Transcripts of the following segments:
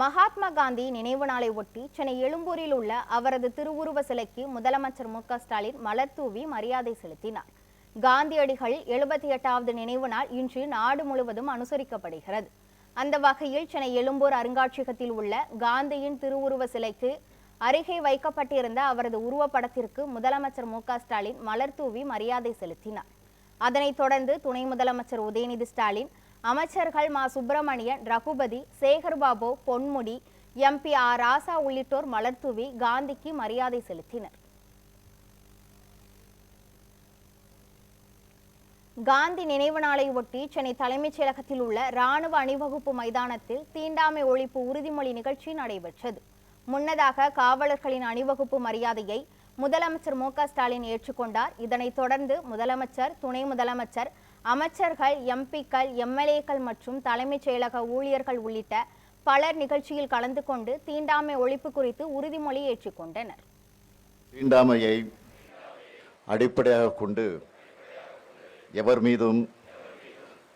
மகாத்மா காந்தி நினைவு நாளை ஒட்டி சென்னை எழும்பூரில் உள்ள அவரது திருவுருவ சிலைக்கு முதலமைச்சர் மு ஸ்டாலின் மலர் தூவி மரியாதை செலுத்தினார். காந்தியடிகள் எழுபத்தி எட்டாவது நினைவு நாள் இன்று நாடு முழுவதும் அனுசரிக்கப்படுகிறது. அந்த வகையில் சென்னை எழும்பூர் அருங்காட்சியகத்தில் உள்ள காந்தியின் திருவுருவ சிலைக்கு அருகே வைக்கப்பட்டிருந்த அவரது உருவப்படத்திற்கு முதலமைச்சர் மு ஸ்டாலின் மலர் தூவி மரியாதை செலுத்தினார். அதனைத் தொடர்ந்து துணை முதலமைச்சர் உதயநிதி ஸ்டாலின் அமைச்சர்கள் மா. சுப்பிரமணியன் ரகுபதி சேகர்பாபு பொன்முடி எம்பி ஆர் ராசா உள்ளிட்டோர் மலர்தூவி காந்திக்கு மரியாதை செலுத்தினர். காந்தி நினைவு நாளை ஒட்டி சென்னை தலைமைச் செயலகத்தில் உள்ள ராணுவ அணிவகுப்பு மைதானத்தில் தீண்டாமை ஒழிப்பு உறுதிமொழி நிகழ்ச்சி நடைபெற்றது. முன்னதாக காவலர்களின் அணிவகுப்பு மரியாதையை முதலமைச்சர் மு. க. ஸ்டாலின் ஏற்றுக்கொண்டார். இதனைத் தொடர்ந்து முதலமைச்சர் துணை முதலமைச்சர் அமைச்சர்கள் எம்பிக்கள் எம்எல்ஏக்கள் மற்றும் தலைமைச் செயலக ஊழியர்கள் உள்ளிட்ட பலர் நிகழ்ச்சியில் கலந்து கொண்டு தீண்டாமை ஒழிப்பு குறித்து உறுதிமொழி ஏற்றுக்கொண்டனர் தீண்டாமையை அடிப்படையாக கொண்டு எவர் மீதும்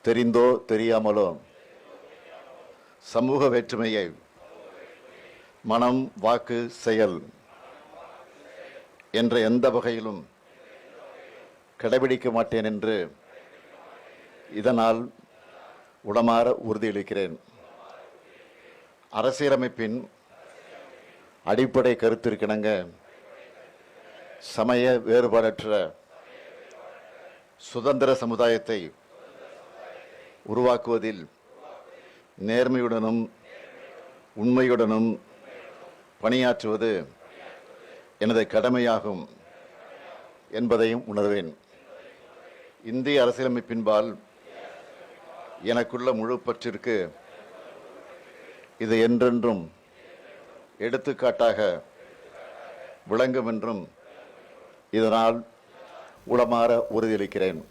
தெரிந்தோ தெரியாமலோ சமூக வேற்றுமையை மனம் வாக்கு செயல் என்ற எந்த வகையிலும் கடைபிடிக்க மாட்டேன் என்று இதனால் உளமாற உறுதியளிக்கிறேன். அரசியலமைப்பின் அடிப்படை கருத்திற்கிணங்க சமய வேறுபாடற்ற சுதந்திர சமுதாயத்தை உருவாக்குவதில் நேர்மையுடனும் உண்மையுடனும் பணியாற்றுவது எனது கடமையாகும் என்பதையும் உணர்வேன். இந்திய அரசியலமைப்பின்பால் எனக்குள்ள முழு பற்றிற்கு இது என்றென்றும் எடுத்துக்காட்டாக விளங்கும் என்றும் இதனால் உளமாற உறுதியளிக்கிறேன்.